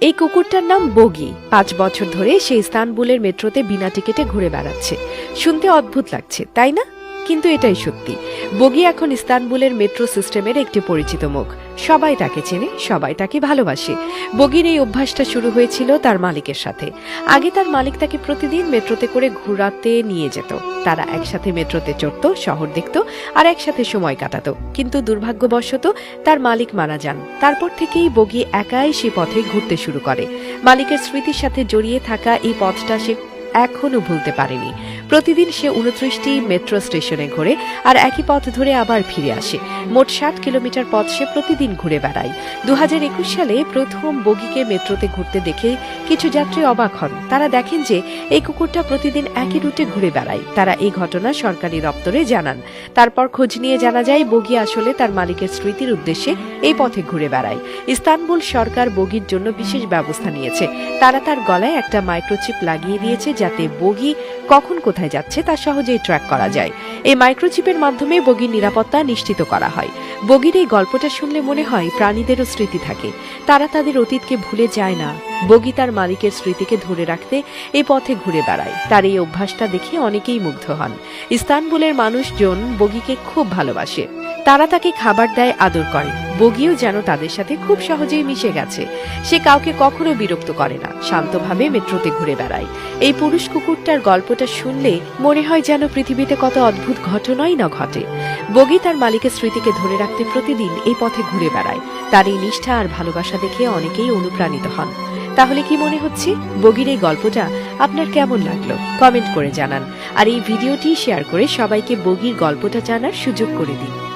এই কুকুরটার নাম বগি। পাঁচ বছর ধরে সে ইস্তানবুলের মেট্রোতে বিনা টিকিটে ঘুরে বেড়াচ্ছে। শুনতে অদ্ভুত লাগছে, তাই না? কিন্তু এটাই সত্যি। বগি এখন ইস্তানবুলের মেট্রো সিস্টেমের একটি পরিচিত মুখ। সবাই তাকে চেনে, সবাই তাকে ভালোবাসে। বগির এই অভ্যাসটা শুরু হয়েছিল তার মালিকের সাথে। আগে তার মালিক তাকে প্রতিদিন মেট্রোতে করে ঘোরাতে নিয়ে যেত। তারা একসাথে মেট্রোতে চড়ত, শহর দেখত আর একসাথে সময় কাটাত। কিন্তু দুর্ভাগ্যবশত তার মালিক মারা যান। তারপর থেকেই বগি একাই সে পথে ঘুরতে শুরু করে। মালিকের স্মৃতির সাথে জড়িয়ে থাকা এই পথটা সে এখনও ভুলতে পারেনি। প্রতিদিন সে উনত্রিশটি মেট্রো স্টেশনে ঘোরে আর একই পথ ধরে আবার ফিরে আসে। মোট ষাট কিলোমিটার পথ সে প্রতিদিন ঘুরে বেড়ায়। দু সালে প্রথম বগিকে মেট্রোতে ঘুরতে দেখে কিছু যাত্রী অবাক হন। তারা দেখেন যে এই কুকুরটা প্রতিদিন একই রুটে ঘুরে বেড়ায়। তারা এই ঘটনা সরকারি দপ্তরে জানান। তারপর খোঁজ নিয়ে জানা যায়, বগি আসলে তার মালিকের স্মৃতির উদ্দেশ্যে এই পথে ঘুরে বেড়ায়। ইস্তানবুল সরকার বগির জন্য বিশেষ ব্যবস্থা নিয়েছে। তারা তার গলায় একটা মাইক্রোচিপ লাগিয়ে দিয়েছে যাতে বগি কখন কোথায় যাচ্ছে তা সহজেই ট্র্যাক করা যায়। এই মাইক্রোচিপের মাধ্যমে বগির নিরাপত্তা নিশ্চিত করা হয়। বগির এই গল্পটা শুনলে মনে হয় প্রাণীদেরও স্মৃতি থাকে। তারা তাদের অতীতকে ভুলে যায় না। বগি তার মালিকের স্মৃতিকে ধরে রাখতে এ পথে ঘুরে বেড়ায়। তার এই অভ্যাসটা দেখে অনেকেই মুগ্ধ হন। ইস্তানবুলের মানুষজন বগিকে খুব ভালোবাসে। তারা তাকে খাবার দেয়, আদর করে। বগিও যেন তাদের সাথে খুব সহজেই মিশে গেছে। সে কাউকে কখনো বিরক্ত করে না। শান্তভাবে মেট্রোতে ঘুরে বেড়ায়। এই পুরুষ কুকুরটার গল্পটা শুনলে মনে হয় যেন পৃথিবীতে কত অদ্ভুত ঘটনাই না ঘটে। বগি তার মালিকের স্মৃতিকে ধরে রাখতে প্রতিদিন এই পথে ঘুরে বেড়ায়। তার এই নিষ্ঠা আর ভালোবাসা দেখে অনেকেই অনুপ্রাণিত হন। তাহলে কি মনে হচ্ছে? বগির এই গল্পটা আপনার কেমন লাগল? কমেন্ট করে জানান। আর এই ভিডিওটি শেয়ার করে সবাইকে বগির গল্পটা জানার সুযোগ করে দিন।